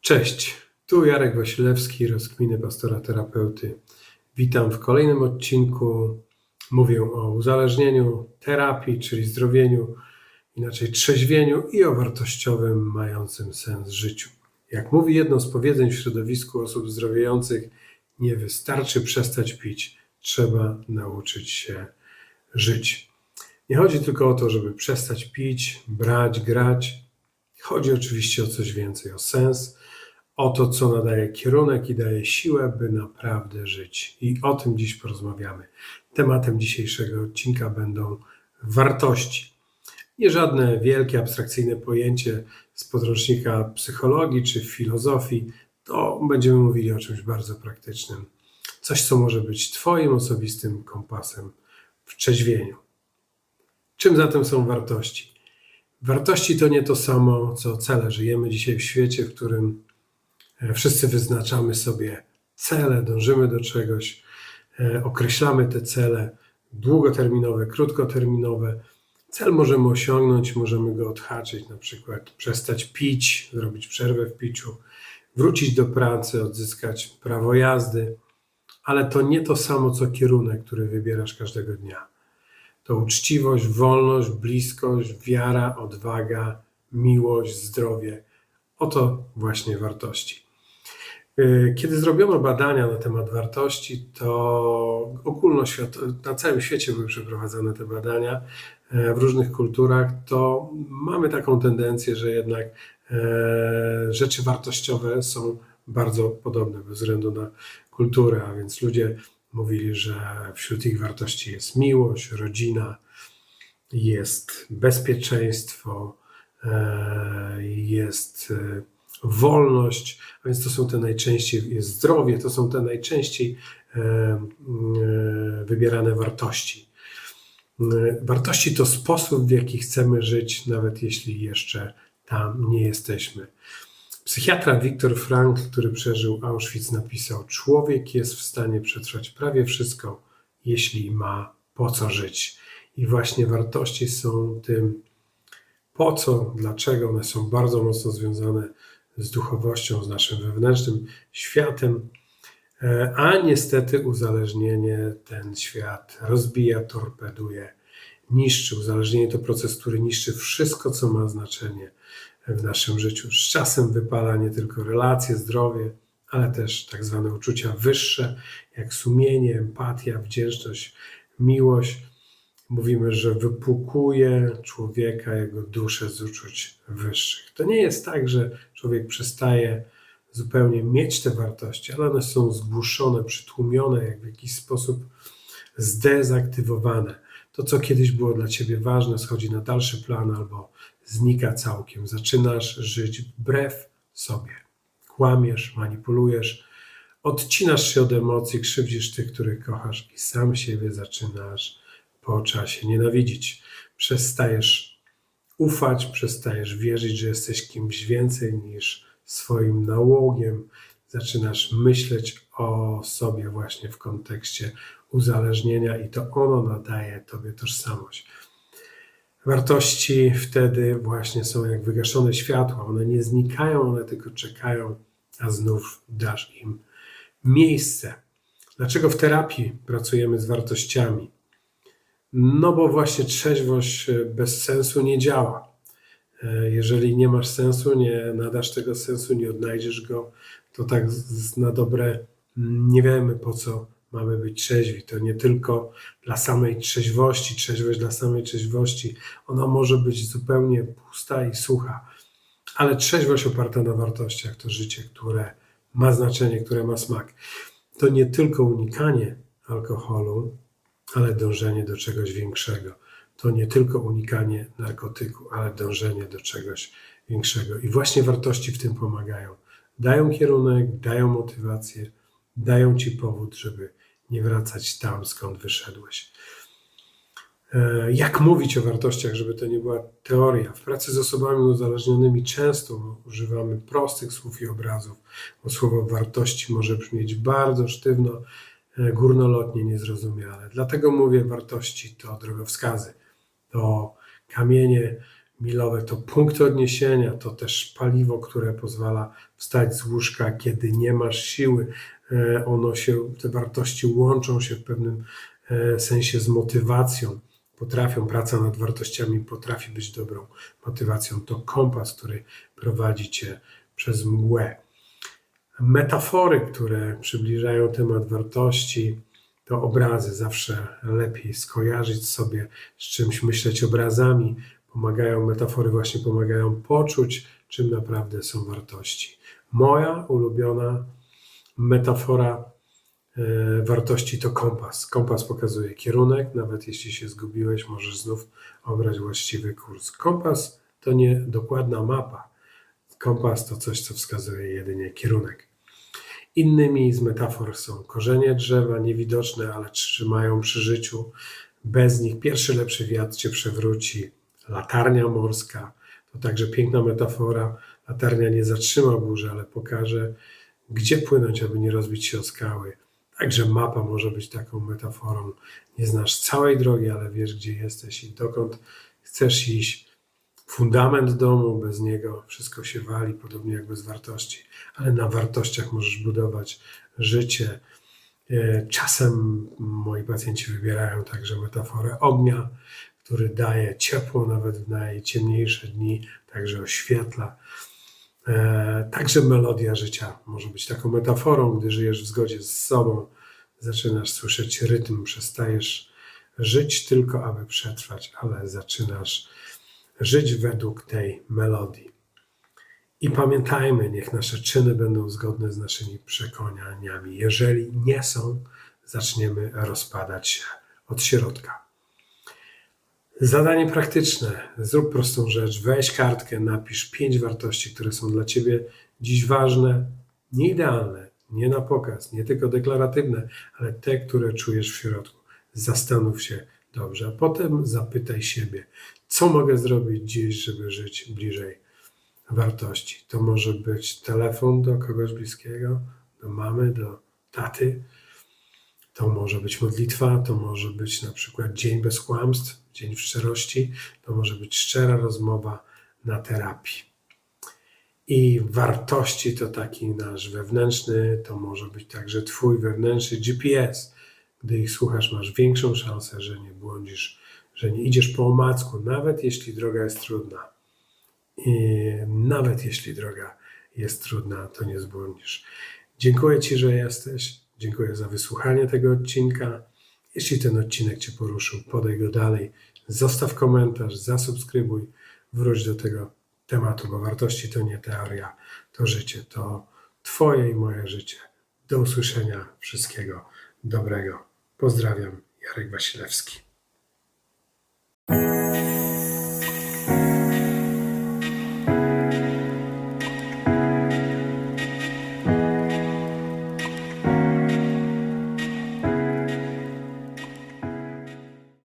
Cześć, tu Jarek Wasilewski, rozkminy pastora terapeuty. Witam w kolejnym odcinku. Mówię o uzależnieniu, terapii, czyli zdrowieniu, inaczej trzeźwieniu i o wartościowym, mającym sens życiu. Jak mówi jedno z powiedzeń w środowisku osób zdrowiejących, nie wystarczy przestać pić, trzeba nauczyć się żyć. Nie chodzi tylko o to, żeby przestać pić, brać, grać. Chodzi oczywiście o coś więcej, o sens, o to, co nadaje kierunek i daje siłę, by naprawdę żyć. I o tym dziś porozmawiamy. Tematem dzisiejszego odcinka będą wartości. Nie żadne wielkie, abstrakcyjne pojęcie z podręcznika psychologii czy filozofii, to będziemy mówili o czymś bardzo praktycznym. Coś, co może być Twoim osobistym kompasem w trzeźwieniu. Czym zatem są wartości? Wartości to nie to samo, co cele. Żyjemy dzisiaj w świecie, w którym e, wszyscy wyznaczamy sobie cele, dążymy do czegoś, e, określamy te cele długoterminowe, krótkoterminowe. Cel możemy osiągnąć, możemy go odhaczyć, na przykład przestać pić, zrobić przerwę w piciu, wrócić do pracy, odzyskać prawo jazdy, ale to nie to samo, co kierunek, który wybierasz każdego dnia. To uczciwość, wolność, bliskość, wiara, odwaga, miłość, zdrowie. Oto właśnie wartości. Yy, Kiedy zrobiono badania na temat wartości, to ogólnoświat, na całym świecie były przeprowadzane te badania w różnych kulturach, to mamy taką tendencję, że jednak e, rzeczy wartościowe są bardzo podobne bez względu na kulturę, a więc ludzie mówili, że wśród ich wartości jest miłość, rodzina, jest bezpieczeństwo, e, jest e, wolność, a więc to są te najczęściej, jest zdrowie, to są te najczęściej wybierane wartości. E, Wartości to sposób, w jaki chcemy żyć, nawet jeśli jeszcze tam nie jesteśmy. Psychiatra Viktor Frankl, który przeżył Auschwitz, napisał: Człowiek jest w stanie przetrwać prawie wszystko, jeśli ma po co żyć. I właśnie wartości są tym, po co, dlaczego one są bardzo mocno związane z duchowością, z naszym wewnętrznym światem, a niestety uzależnienie ten świat rozbija, torpeduje, niszczy. Uzależnienie to proces, który niszczy wszystko, co ma znaczenie w naszym życiu. Z czasem wypala nie tylko relacje, zdrowie, ale też tak zwane uczucia wyższe, jak sumienie, empatia, wdzięczność, miłość. Mówimy, że wypłukuje człowieka, jego duszę z uczuć wyższych. To nie jest tak, że człowiek przestaje zupełnie mieć te wartości, ale one są zgłuszone, przytłumione, jak w jakiś sposób zdezaktywowane. To, co kiedyś było dla ciebie ważne, schodzi na dalszy plan albo znika całkiem. Zaczynasz żyć wbrew sobie. Kłamiesz, manipulujesz, odcinasz się od emocji, krzywdzisz tych, których kochasz i sam siebie zaczynasz po czasie nienawidzić. Przestajesz ufać, przestajesz wierzyć, że jesteś kimś więcej niż swoim nałogiem. Zaczynasz myśleć o sobie właśnie w kontekście uzależnienia i to ono nadaje tobie tożsamość. Wartości wtedy właśnie są jak wygaszone światła. One nie znikają, one tylko czekają, a znów dasz im miejsce. Dlaczego w terapii pracujemy z wartościami? No bo właśnie trzeźwość bez sensu nie działa. E, Jeżeli nie masz sensu, nie nadasz tego sensu, nie odnajdziesz go, to tak na dobre mm, nie wiemy po co mamy być trzeźwi. To nie tylko dla samej trzeźwości, trzeźwość dla samej trzeźwości. Ona może być zupełnie pusta i sucha, ale trzeźwość oparta na wartościach to życie, które ma znaczenie, które ma smak. To nie tylko unikanie alkoholu, ale dążenie do czegoś większego. To nie tylko unikanie narkotyku, ale dążenie do czegoś większego. I właśnie wartości w tym pomagają. Dają kierunek, dają motywację, dają ci powód, żeby nie wracać tam, skąd wyszedłeś. E, Jak mówić o wartościach, żeby to nie była teoria? W pracy z osobami uzależnionymi często używamy prostych słów i obrazów, bo słowo wartości może brzmieć bardzo sztywno, e, górnolotnie, niezrozumiale. Dlatego mówię, wartości to drogowskazy, to kamienie milowe, to punkty odniesienia, to też paliwo, które pozwala wstać z łóżka, kiedy nie masz siły. E, Ono się, te wartości łączą się w pewnym e, sensie z motywacją potrafią, praca nad wartościami potrafi być dobrą motywacją. To kompas, który prowadzi cię przez mgłę. Metafory, które przybliżają temat wartości, to obrazy. Zawsze lepiej skojarzyć sobie z czymś, myśleć obrazami. Pomagają, metafory właśnie pomagają poczuć, czym naprawdę są wartości. Moja ulubiona metafora e, wartości to kompas. Kompas pokazuje kierunek, nawet jeśli się zgubiłeś, możesz znów obrać właściwy kurs. Kompas to nie dokładna mapa. Kompas to coś, co wskazuje jedynie kierunek. Innymi z metafor są korzenie drzewa, niewidoczne, ale trzymają przy życiu. Bez nich pierwszy lepszy wiatr cię przewróci. Latarnia morska to także piękna metafora. Latarnia nie zatrzyma burzy, ale pokaże, gdzie płynąć, aby nie rozbić się o skały. Także mapa może być taką metaforą. Nie znasz całej drogi, ale wiesz, gdzie jesteś i dokąd chcesz iść. Fundament domu, bez niego wszystko się wali, podobnie jak bez wartości, ale na wartościach możesz budować życie. E, Czasem moi pacjenci wybierają także metaforę ognia, który daje ciepło nawet w najciemniejsze dni, także oświetla. E, Także melodia życia może być taką metaforą, gdy żyjesz w zgodzie z sobą, zaczynasz słyszeć rytm, przestajesz żyć tylko, aby przetrwać, ale zaczynasz żyć według tej melodii. I pamiętajmy, niech nasze czyny będą zgodne z naszymi przekonaniami. Jeżeli nie są, zaczniemy rozpadać się od środka. Zadanie praktyczne. Zrób prostą rzecz. Weź kartkę, napisz pięć wartości, które są dla Ciebie dziś ważne, nie idealne, nie na pokaz, nie tylko deklaratywne, ale te, które czujesz w środku. Zastanów się dobrze, a potem zapytaj siebie, co mogę zrobić dziś, żeby żyć bliżej wartości. To może być telefon do kogoś bliskiego, do mamy, do taty. To może być modlitwa, to może być na przykład dzień bez kłamstw, dzień w szczerości, to może być szczera rozmowa na terapii. I wartości to taki nasz wewnętrzny, to może być także Twój wewnętrzny GPS. Gdy ich słuchasz, masz większą szansę, że nie błądzisz, że nie idziesz po omacku, nawet jeśli droga jest trudna. I nawet jeśli droga jest trudna, to nie zbłądzisz. Dziękuję Ci, że jesteś. Dziękuję za wysłuchanie tego odcinka. Jeśli ten odcinek Cię poruszył, podaj go dalej. Zostaw komentarz, zasubskrybuj, wróć do tego tematu, bo wartości to nie teoria, to życie, to Twoje i moje życie. Do usłyszenia. Wszystkiego dobrego. Pozdrawiam, Jarek Wasilewski. Thank you.